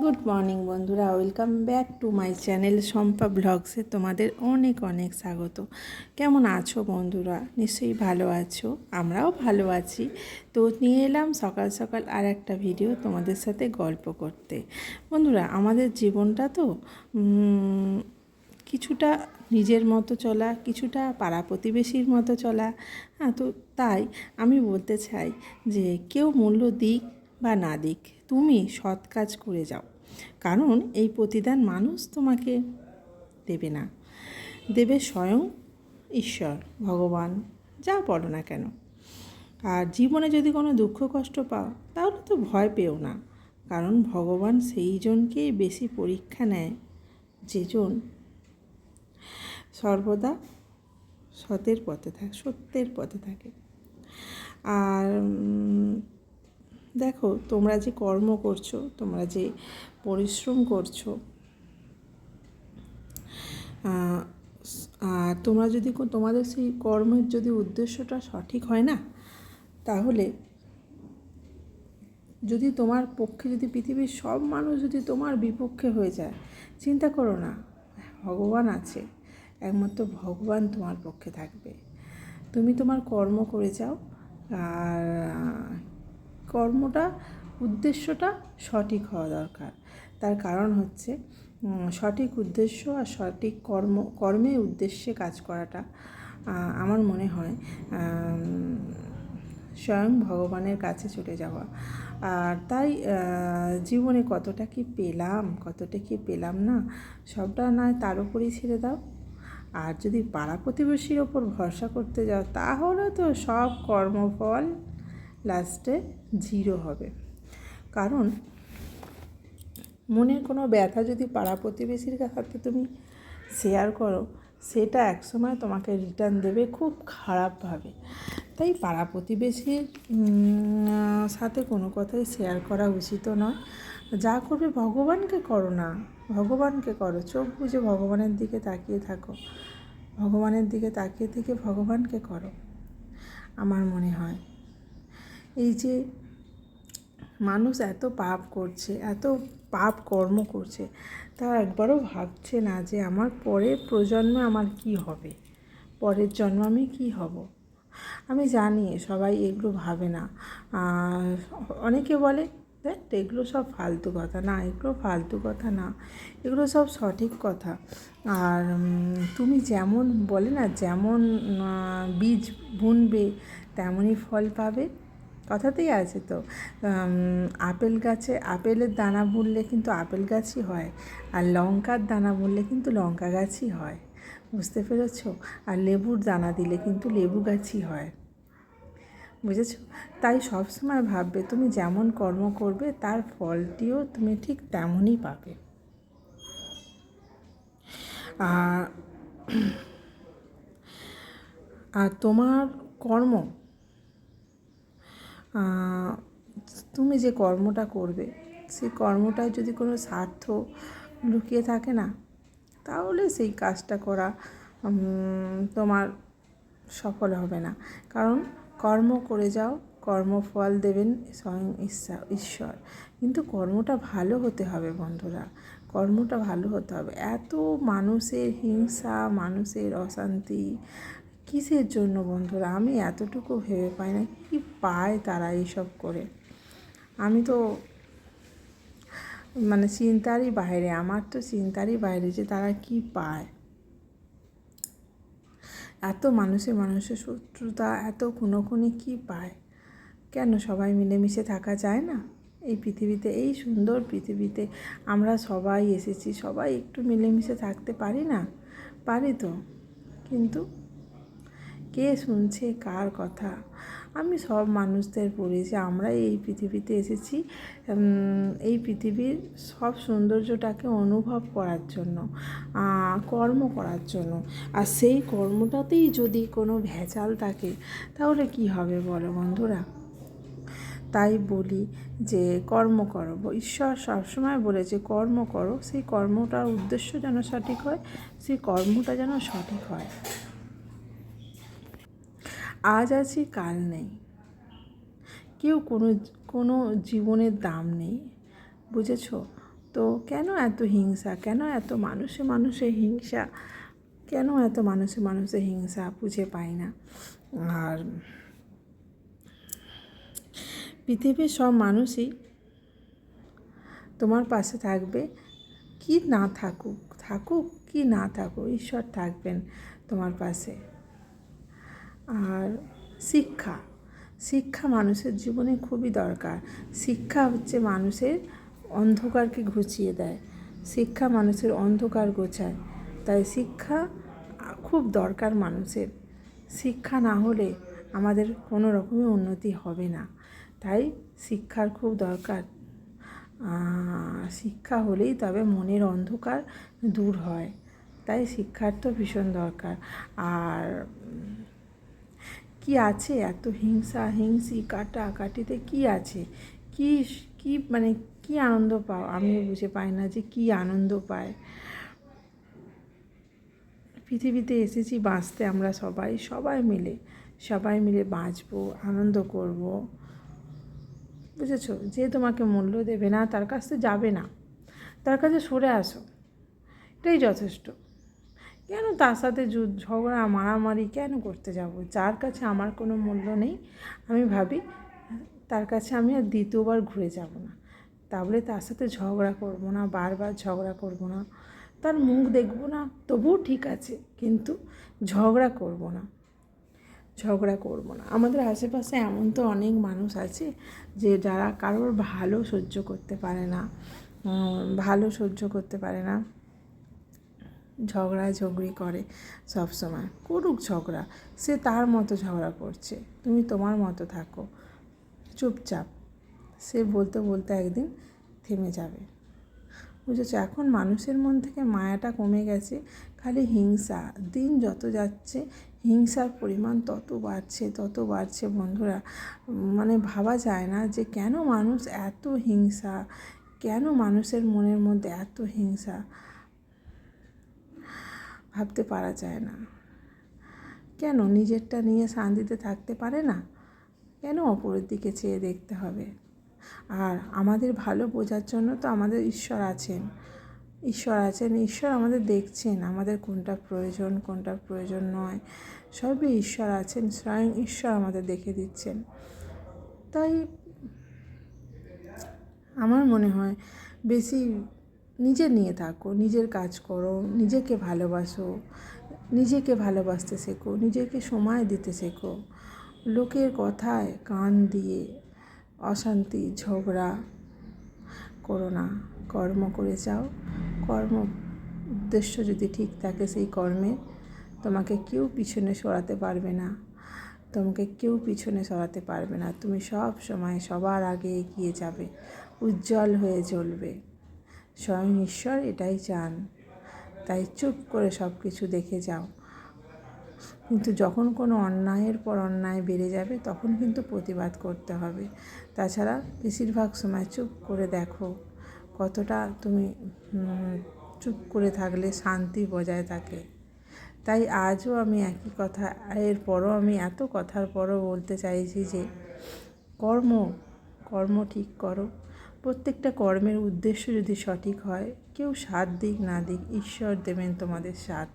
Good morning বন্ধুরা, welcome back to my channel Shampa ব্লগসে তোমাদের অনেক অনেক স্বাগত। কেমন আছো বন্ধুরা? নিশ্চয়ই ভালো আছো, আমরাও ভালো আছি। তো নিয়ে এলাম সকাল সকাল আর একটা ভিডিও তোমাদের সাথে গল্প করতে। বন্ধুরা, আমাদের জীবনটা তো কিছুটা নিজের মতো চলা, কিছুটা পাড়া প্রতিবেশীর মতো চলা। হ্যাঁ তো তাই আমি বলতে চাই যে কেউ মূল্য দিক বা না দিক তুমি সৎ কাজ করে যাও। কারণ এই প্রতিদান মানুষ তোমাকে দেবে না। দেবে স্বয়ং ঈশ্বর, ভগবান, যা বলো না কেন। আর জীবনে যদি কোনো দুঃখ, কষ্ট পাও, তাহলে তো ভয় পেও না। কারণ ভগবান সেই জনকেই বেশি পরীক্ষা নেয় যেজন সর্বদা সতের পথে থাকে, সত্যের পথে থাকে। আর দেখো, তোমরা যে কর্ম করছ, তোমরা যে পরিশ্রম করছ আর তোমরা যদি তোমাদের সেই কর্মের যদি উদ্দেশ্যটা সঠিক হয় না, তাহলে যদি তোমার পক্ষে যদি পৃথিবীর সব মানুষ যদি তোমার বিপক্ষে হয়ে যায়, চিন্তা করো না, ভগবান আছে, একমাত্র ভগবান তোমার পক্ষে থাকবে। তুমি তোমার কর্ম করে যাও, আর কর্মটা, উদ্দেশ্যটা সঠিক হওয়া দরকার। তার কারণ হচ্ছে সঠিক উদ্দেশ্য আর সঠিক কর্ম, কর্মে উদ্দেশ্যে কাজ করাটা আমার মনে হয় স্বয়ং ভগবানের কাছে চলে যাওয়া। আর তাই জীবনে কতটা কি পেলাম, কতটা কি পেলাম না, সবটা নয় তার উপরেই ছেড়ে দাও। আর যদি পাড়া প্রতিবেশীর ওপর ভরসা করতে যাও, তাহলে তো সব কর্মফল লাস্টে জিরো হবে। কারণ মনের কোনো ব্যথা যদি পাড়া প্রতিবেশীর সাথে তুমি শেয়ার করো, সেটা একসময় তোমাকে রিটার্ন দেবে খুব খারাপভাবে। তাই পাড়া প্রতিবেশীর সাথে কোনো কথাই শেয়ার করা উচিত নয়। যা করবে ভগবানকে করো না, ভগবানকে করো। চোখ বুঝে ভগবানের দিকে তাকিয়ে থাকো। ভগবানের দিকে তাকিয়ে থেকে ভগবানকে করো। আমার মনে হয়। এই যে মানুষ এত পাপ করছে, এত পাপ কর্ম করছে তা একবারও ভাবছে না যে আমার পরের প্রজন্মে আমার কি হবে? পরের জন্ম আমি কী হব? আমি জানি সবাই এগুলো ভাবে না। অনেকে বলে, দেখ, এগুলো সব ফালতু কথা। না, এগুলো ফালতু কথা না। এগুলো সব সঠিক কথা। আর তুমি যেমন বলে না, যেমন বীজ বুনবে, তেমনই ফল পাবে। কথাতেই আছে তো। আপেল গাছে, আপেলের দানা বুনলে কিন্তু আপেল গাছই হয় আর লঙ্কার দানা বুনলে কিন্তু লঙ্কা গাছই হয়। বুঝতে পেরেছ? আর লেবুর দানা দিলে কিন্তু লেবু গাছই হয়। বুঝেছ? তাই সবসময় ভাববে, তুমি যেমন কর্ম করবে, তার ফলটিও তুমি ঠিক তেমনই পাবে। আর তোমার কর্ম তুমি যে কর্মটা করবে, সেই কর্মটায় যদি কোনো স্বার্থ লুকিয়ে থাকে না, তাহলে সেই কাজটা করা তোমার সফল হবে না। কারণ কর্ম করে যাও, কর্মফল দেবেন স্বয়ং ঈশ্বর ঈশ্বর। কিন্তু কর্মটা ভালো হতে হবে বন্ধুরা, কর্মটা ভালো হতে হবে। এত মানুষের হিংসা, মানুষের অশান্তি কিসের জন্য বন্ধুরা? আমি এতটুকু ভেবে পাই না, কি পায় তারা এইসব করে? আমি তো মানে চিন্তারই বাইরে, আমার তো চিন্তারই বাইরে যে তারা কি পায়। এত মানুষে মানুষের শত্রুতা, এত খুনোখুনি কি পায়? কেন সবাই মিলেমিশে থাকা যায় না? এই পৃথিবীতে, এই সুন্দর পৃথিবীতে আমরা সবাই এসেছি, সবাই একটু মিলেমিশে থাকতে পারি না? পারি তো, কিন্তু কে শুনছে, কার কথা? আমি সব মানুষদের যে, আমরা এই পৃথিবীতে এসেছি এই পৃথিবীর সব সৌন্দর্যটাকে অনুভব করার জন্য কর্ম করার জন্য। আর সেই কর্মটাতেই যদি কোনো ভেজাল থাকে, তাহলে কি হবে বলো বন্ধুরা? তাই বলি যে, কর্ম করো। ঈশ্বর সবসময় বলেছে কর্ম করো। সেই কর্মটার উদ্দেশ্য যেন সঠিক হয়, সেই কর্মটা যেন সঠিক হয়। আজ আছি, কাল নেই। কেউ কোনো কোনো জীবনের দাম নেই, বুঝেছ? তো কেন এত হিংসা? কেন এত মানুষে মানুষে হিংসা? কেন এত মানুষে মানুষে হিংসা? বুঝে পাই না। আর পৃথিবীর সব মানুষই তোমার পাশে থাকবে। কি না থাকুক থাকুক, কি না থাকুক, ঈশ্বর থাকবেন তোমার পাশে। আর শিক্ষা। শিক্ষা মানুষের জীবনে খুবই দরকার। শিক্ষা হচ্ছে মানুষের অন্ধকারকে ঘুচিয়ে দেয়। শিক্ষা মানুষের অন্ধকার গোছায়। তাই শিক্ষা খুব দরকার মানুষের। শিক্ষা না হলে আমাদের কোনো রকমই উন্নতি হবে না। তাই শিক্ষার খুব দরকার। শিক্ষা হলেই তবে মনের অন্ধকার দূর হয়। তাই শিক্ষার তো ভীষণ দরকার। আর কি আছে? এত হিংসা, হিংসি, কাটা, কাটিতে কি আছে? কি কি মানে কি আনন্দ পাও? আমিও বুঝে পাই না যে কি আনন্দ পায়। পৃথিবীতে এসেছি বাঁচতে আমরা সবাই সবাই মিলে সবাই মিলে বাঁচবো, আনন্দ করব। বুঝেছ? যে তোমাকে মূল্য দেবে না, তার কাছ যাবে না। তার কাছে সরে আসো। এটাই যথেষ্ট। কেন তার সাথে ঝগড়া, মারামারি কেন করতে যাব? যার কাছে আমার কোনো মূল্য নেই, আমি ভাবি তার কাছে আমি আর দ্বিতীয়বার ঘুরে যাব না। তাহলে তার সাথে ঝগড়া করব না, বারবার ঝগড়া করব না। তার মুখ দেখব না, তবুও ঠিক আছে, কিন্তু ঝগড়া করব না। ঝগড়া করব না। আমাদের আশেপাশে এমন তো অনেক মানুষ আছে যে যারা কারোর ভালো সহ্য করতে পারে না ভালো সহ্য করতে পারে না। ঝগড়া ঝগড়ি করে সব সময়। করুক ঝগড়া, সে তার মতো ঝগড়া করছে। তুমি তোমার মতো থাকো। চুপচাপ। সে বলতে বলতে একদিন থেমে যাবে। বুঝেছ, এখন মানুষের মন থেকে মায়াটা কমে গেছে, খালি হিংসা। দিন যত যাচ্ছে, হিংসার পরিমাণ তত বাড়ছে তত বাড়ছে বন্ধুরা। মানে ভাবা যায় না যে কেন মানুষ এত হিংসা, কেন মানুষের মনের মধ্যে এত হিংসা। ভাবতে পারা যায় না। কেন? নিজেরটা নিয়ে শান্তিতে থাকতে পারে না? কেন অপরের দিকে চেয়ে দেখতে হবে? আর আমাদের ভালো বোঝার জন্য তো আমাদের ঈশ্বর আছেন। ঈশ্বর আছেন, ঈশ্বর আমাদের দেখছেন, আমাদের কোনটা প্রয়োজন কোনটা প্রয়োজন নয়। সবই ঈশ্বর আছেন, স্বয়ং ঈশ্বর আমাদের দেখে দিচ্ছেন। তাই আমার মনে হয় বেশি নিজে নিয়ে থাকো, নিজের কাজ করো, নিজেকে ভালোবাসো, নিজেকে ভালোবাসতে শেখো, নিজেকে সময় দিতে শেখো। লোকের কথায় কান দিয়ে অশান্তি, ঝগড়া করো না। কর্ম করে যাও। কর্ম উদ্দেশ্য যদি ঠিক থাকে সেই কর্মে তোমাকে কেউ পিছনে সরাতে পারবে না। তোমাকে কেউ পিছনে সরাতে পারবে না। তুমি সব সময় সবার আগে এগিয়ে যাবে, উজ্জ্বল হয়ে জ্বলবে। স্বয়ং ঈশ্বর এটাই চান। তাই চুপ করে সব কিছু দেখে যাও। কিন্তু যখন কোনো অন্যায়ের পর অন্যায় বেড়ে যাবে, তখন কিন্তু প্রতিবাদ করতে হবে। তাছাড়া বেশিরভাগ সময় চুপ করে দেখো কতটা তুমি চুপ করে থাকলে শান্তি বজায় থাকে। তাই আজও আমি একই কথা, এর পরও আমি এত কথার পরও বলতে চাইছি যে, কর্ম কর্ম ঠিক করো। প্রত্যেকটা কর্মের উদ্দেশ্য যদি সঠিক হয়, কেউ সাথ দিক না দিক ঈশ্বর দেবেন তোমাদের সাথ